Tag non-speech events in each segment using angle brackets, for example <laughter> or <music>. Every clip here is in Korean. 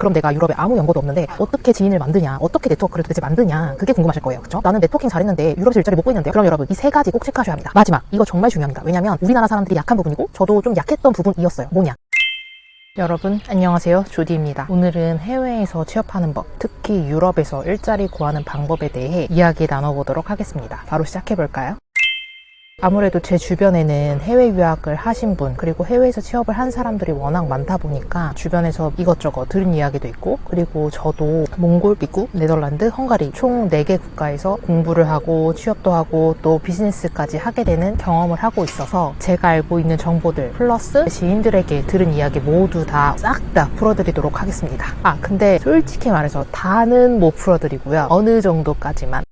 그럼 내가 유럽에 아무 연고도 없는데 어떻게 지인을 만드냐, 어떻게 네트워크를 도대체 만드냐, 그게 궁금하실 거예요. 그쵸? 나는 네트워킹 잘했는데 유럽에서 일자리 못 구했는데요. 그럼 여러분, 이 세 가지 꼭 체크하셔야 합니다. 마지막, 이거 정말 중요합니다. 왜냐면 우리나라 사람들이 약한 부분이고 저도 좀 약했던 부분이었어요. 뭐냐? 여러분 안녕하세요 조디입니다 오늘은 해외에서 취업하는 법 특히 유럽에서 일자리 구하는 방법에 대해 이야기 나눠보도록 하겠습니다 바로 시작해볼까요? 아무래도 제 주변에는 해외 유학을 하신 분 그리고 해외에서 취업을 한 사람들이 워낙 많다 보니까 주변에서 이것저것 들은 이야기도 있고 그리고 저도 몽골, 미국, 네덜란드, 헝가리 총 4개 국가에서 공부를 하고 취업도 하고 또 비즈니스까지 하게 되는 경험을 하고 있어서 제가 알고 있는 정보들 플러스 지인들에게 들은 이야기 모두 다 싹다 풀어드리도록 하겠습니다. 아 근데 솔직히 말해서 다는 못 풀어드리고요. 어느 정도까지만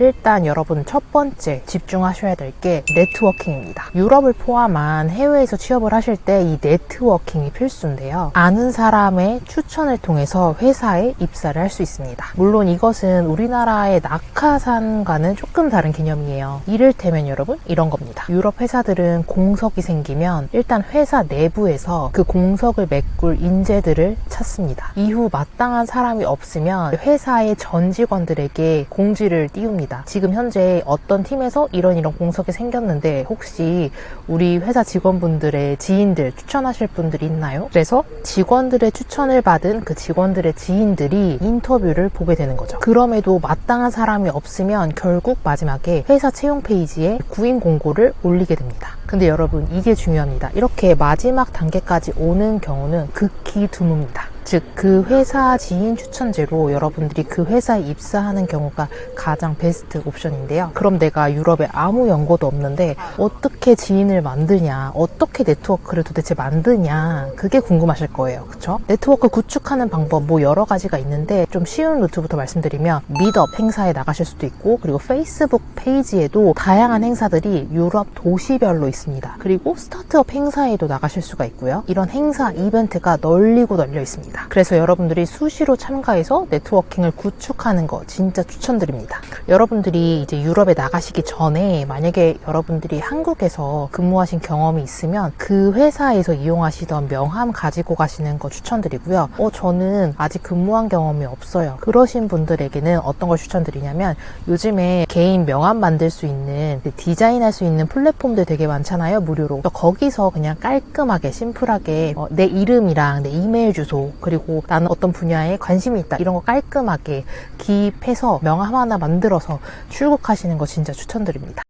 일단 여러분 첫 번째 집중하셔야 될 게 네트워킹입니다. 유럽을 포함한 해외에서 취업을 하실 때 이 네트워킹이 필수인데요. 아는 사람의 추천을 통해서 회사에 입사를 할 수 있습니다. 물론 이것은 우리나라의 낙하산과는 조금 다른 개념이에요. 이를테면 여러분 이런 겁니다. 유럽 회사들은 공석이 생기면 일단 회사 내부에서 그 공석을 메꿀 인재들을 찾습니다. 이후 마땅한 사람이 없으면 회사의 전 직원들에게 공지를 띄웁니다. 지금 현재 어떤 팀에서 이런 이런 공석이 생겼는데 혹시 우리 회사 직원분들의 지인들 추천하실 분들이 있나요? 그래서 직원들의 추천을 받은 그 직원들의 지인들이 인터뷰를 보게 되는 거죠. 그럼에도 마땅한 사람이 없으면 결국 마지막에 회사 채용 페이지에 구인 공고를 올리게 됩니다. 근데 여러분 이게 중요합니다. 이렇게 마지막 단계까지 오는 경우는 극히 드뭅니다. 즉, 그 회사 지인 추천제로 여러분들이 그 회사에 입사하는 경우가 가장 베스트 옵션인데요. 그럼 내가 유럽에 아무 연고도 없는데 어떻게 지인을 만드냐, 어떻게 네트워크를 도대체 만드냐, 그게 궁금하실 거예요. 그쵸? 네트워크 구축하는 방법 뭐 여러 가지가 있는데 좀 쉬운 루트부터 말씀드리면 미드업 행사에 나가실 수도 있고 그리고 페이스북 페이지에도 다양한 행사들이 유럽 도시별로 있습니다. 그리고 스타트업 행사에도 나가실 수가 있고요. 이런 행사 이벤트가 널리고 널려 있습니다. 그래서 여러분들이 수시로 참가해서 네트워킹을 구축하는 거 진짜 추천드립니다. 여러분들이 이제 유럽에 나가시기 전에 만약에 여러분들이 한국에서 근무하신 경험이 있으면 그 회사에서 이용하시던 명함 가지고 가시는 거 추천드리고요. 어, 저는 아직 근무한 경험이 없어요. 그러신 분들에게는 어떤 걸 추천드리냐면 요즘에 개인 명함 만들 수 있는 그 디자인할 수 있는 플랫폼들 되게 많잖아요. 무료로. 거기서 그냥 깔끔하게 심플하게 어, 내 이름이랑 내 이메일 주소 그리고 나는 어떤 분야에 관심이 있다 이런 거 깔끔하게 기입해서 명함 하나 만들어서 출국하시는 거 진짜 추천드립니다.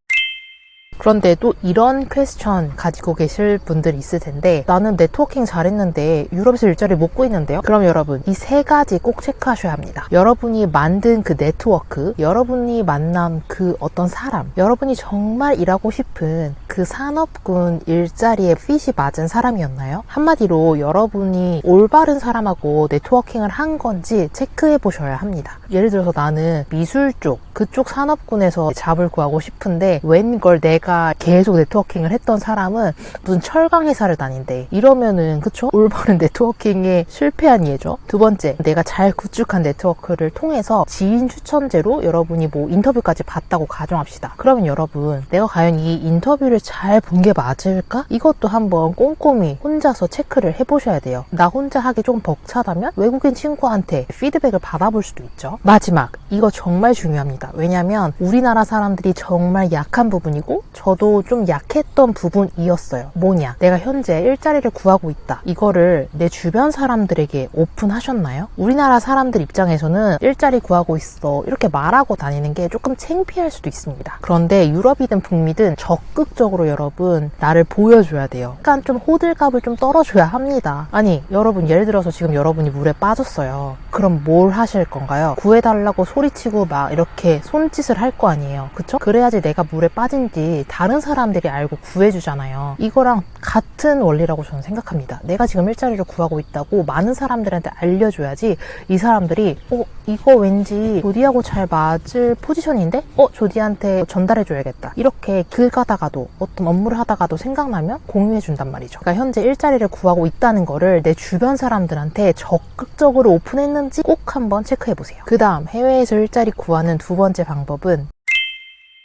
그런데 또 이런 퀘스천 가지고 계실 분들이 있을 텐데 나는 네트워킹 잘했는데 유럽에서 일자리 못 구했는데요? 그럼 여러분 이 세 가지 꼭 체크하셔야 합니다. 여러분이 만든 그 네트워크, 여러분이 만난 그 어떤 사람, 여러분이 정말 일하고 싶은 그 산업군 일자리에 핏이 맞은 사람이었나요? 한마디로 여러분이 올바른 사람하고 네트워킹을 한 건지 체크해 보셔야 합니다. 예를 들어서 나는 미술 쪽, 그쪽 산업군에서 잡을 구하고 싶은데 웬걸 내가 계속 네트워킹을 했던 사람은 무슨 철강 회사를 다닌대. 이러면은 그쵸? 올바른 <laughs> 네트워킹에 실패한 예죠. 두 번째, 내가 잘 구축한 네트워크를 통해서 지인 추천제로 여러분이 뭐 인터뷰까지 봤다고 가정합시다. 그러면 여러분, 내가 과연 이 인터뷰를 잘 본 게 맞을까? 이것도 한번 꼼꼼히 혼자서 체크를 해보셔야 돼요. 나 혼자 하기 조금 벅차다면 외국인 친구한테 피드백을 받아볼 수도 있죠. 마지막, 이거 정말 중요합니다. 왜냐면 우리나라 사람들이 정말 약한 부분이고 저도 좀 약했던 부분이었어요. 뭐냐? 내가 현재 일자리를 구하고 있다. 이거를 내 주변 사람들에게 오픈하셨나요? 우리나라 사람들 입장에서는 일자리 구하고 있어. 이렇게 말하고 다니는 게 조금 창피할 수도 있습니다. 그런데 유럽이든 북미든 적극적으로 여러분 나를 보여줘야 돼요. 약간 좀 호들갑을 좀 떨어줘야 합니다. 아니, 여러분 예를 들어서 지금 여러분이 물에 빠졌어요. 그럼 뭘 하실 건가요? 구해달라고 소 리치고 막 이렇게 손짓을 할 거 아니에요. 그쵸? 그래야지 내가 물에 빠진지 다른 사람들이 알고 구해주잖아요. 이거랑 같은 원리라고 저는 생각합니다. 내가 지금 일자리를 구하고 있다고 많은 사람들한테 알려줘야지 이 사람들이 어 이거 왠지 조디하고 잘 맞을 포지션인데 어 조디한테 전달해줘야겠다. 이렇게 길 가다가도 어떤 업무를 하다가도 생각나면 공유해준단 말이죠. 그러니까 현재 일자리를 구하고 있다는 거를 내 주변 사람들한테 적극적으로 오픈했는지 꼭 한번 체크해보세요. 그 다음 해외에서 일자리 구하는 두 번째 방법은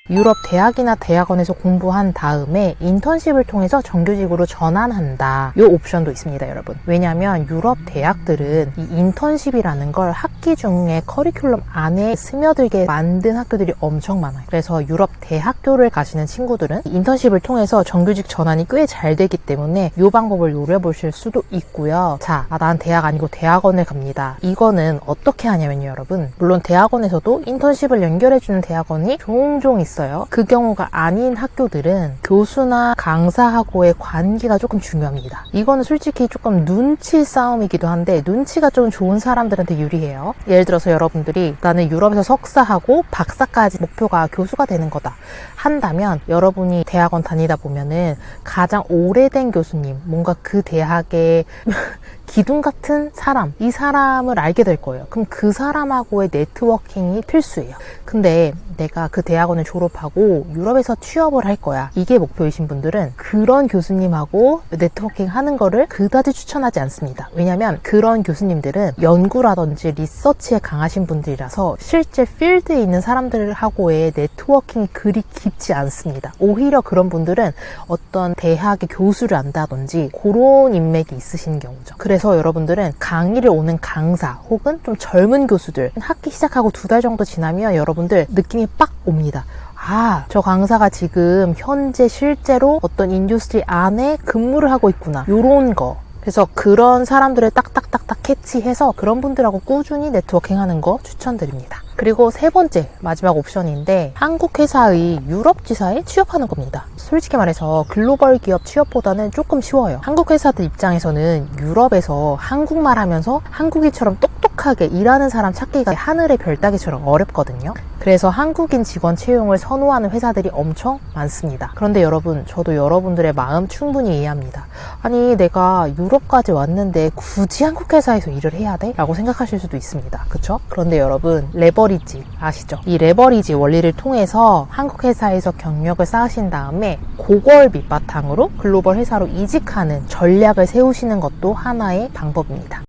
유럽 대학이나 대학원에서 공부한 다음에 인턴십을 통해서 정규직으로 전환한다. 이 옵션도 있습니다, 여러분. 왜냐하면 유럽 대학들은 이 인턴십이라는 걸 학기 중에 커리큘럼 안에 스며들게 만든 학교들이 엄청 많아요. 그래서 유럽 대학교를 가시는 친구들은 인턴십을 통해서 정규직 전환이 꽤 잘 되기 때문에 이 방법을 노려보실 수도 있고요. 자, 아, 난 대학 아니고 대학원을 갑니다. 이거는 어떻게 하냐면요, 여러분. 물론 대학원에서도 인턴십을 연결해주는 대학원이 종종 있어요. 그 경우가 아닌 학교들은 교수나 강사하고의 관계가 조금 중요합니다. 이거는 솔직히 조금 눈치 싸움이기도 한데 눈치가 좀 좋은 사람들한테 유리해요. 예를 들어서 여러분들이 나는 유럽에서 석사하고 박사까지 목표가 교수가 되는 거다 한다면 여러분이 대학원 다니다 보면은 가장 오래된 교수님, 뭔가 그 대학의 기둥 같은 사람, 이 사람을 알게 될 거예요. 그럼 그 사람하고의 네트워킹이 필수예요. 근데 내가 그 대학원을 졸업하고 유럽에서 취업을 할 거야. 이게 목표이신 분들은 그런 교수님하고 네트워킹 하는 거를 그다지 추천하지 않습니다. 왜냐면 그런 교수님들은 연구라든지 리서치에 강하신 분들이라서 실제 필드에 있는 사람들하고의 네트워킹이 그리 깊지 않습니다. 오히려 그런 분들은 어떤 대학의 교수를 안다든지 그런 인맥이 있으신 경우죠. 그래서 여러분들은 강의를 오는 강사 혹은 좀 젊은 교수들 학기 시작하고 두 달 정도 지나면 여러분들 느낌이 빡 옵니다. 아, 저 강사가 지금 현재 실제로 어떤 인듀스트리 안에 근무를 하고 있구나. 요런 거. 그래서 그런 사람들을 딱딱딱딱 캐치해서 그런 분들하고 꾸준히 네트워킹 하는 거 추천드립니다. 그리고 세 번째 마지막 옵션인데 한국 회사의 유럽 지사에 취업하는 겁니다. 솔직히 말해서 글로벌 기업 취업보다는 조금 쉬워요. 한국 회사들 입장에서는 유럽에서 한국말 하면서 한국인처럼 똑 똑하게 일하는 사람 찾기가 하늘의 별 따기처럼 어렵거든요. 그래서 한국인 직원 채용을 선호하는 회사들이 엄청 많습니다. 그런데 여러분, 저도 여러분들의 마음 충분히 이해합니다. 아니, 내가 유럽까지 왔는데 굳이 한국 회사에서 일을 해야 돼? 라고 생각하실 수도 있습니다. 그쵸? 그런데 여러분, 레버리지 아시죠? 이 레버리지 원리를 통해서 한국 회사에서 경력을 쌓으신 다음에 그걸 밑바탕으로 글로벌 회사로 이직하는 전략을 세우시는 것도 하나의 방법입니다.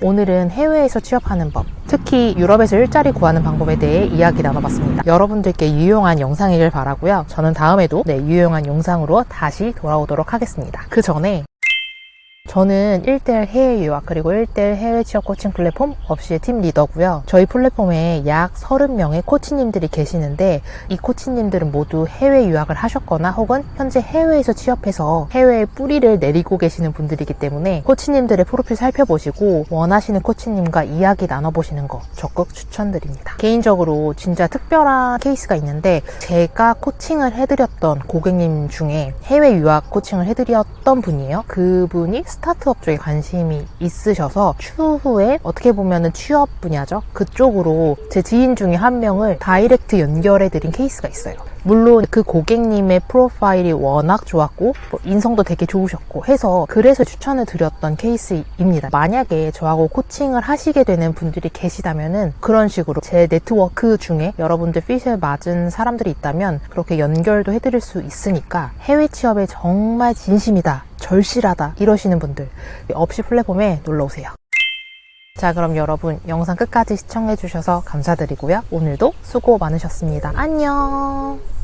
오늘은 해외에서 취업하는 법, 특히 유럽에서 일자리 구하는 방법에 대해 이야기 나눠봤습니다. 여러분들께 유용한 영상이길 바라고요. 저는 다음에도 네, 유용한 영상으로 다시 돌아오도록 하겠습니다. 그 전에 저는 1대1 해외 유학 그리고 1대1 해외 취업 코칭 플랫폼 없이의 팀 리더고요. 저희 플랫폼에 약 30명의 코치님들이 계시는데 이 코치님들은 모두 해외 유학을 하셨거나 혹은 현재 해외에서 취업해서 해외에 뿌리를 내리고 계시는 분들이기 때문에 코치님들의 프로필 살펴보시고 원하시는 코치님과 이야기 나눠보시는 거 적극 추천드립니다. 개인적으로 진짜 특별한 케이스가 있는데 제가 코칭을 해드렸던 고객님 중에 해외 유학 코칭을 해드렸던 분이에요. 그분이 스타트업 쪽에 관심이 있으셔서 추후에 어떻게 보면은 취업 분야죠. 그쪽으로 제 지인 중에 한 명을 다이렉트 연결해드린 케이스가 있어요. 물론 그 고객님의 프로파일이 워낙 좋았고 뭐 인성도 되게 좋으셨고 해서 그래서 추천을 드렸던 케이스입니다. 만약에 저하고 코칭을 하시게 되는 분들이 계시다면은 그런 식으로 제 네트워크 중에 여러분들 핏에 맞은 사람들이 있다면 그렇게 연결도 해드릴 수 있으니까 해외 취업에 정말 진심이다, 절실하다 이러시는 분들 없이 플랫폼에 놀러 오세요. 자, 그럼 여러분 영상 끝까지 시청해주셔서 감사드리고요. 오늘도 수고 많으셨습니다. 안녕!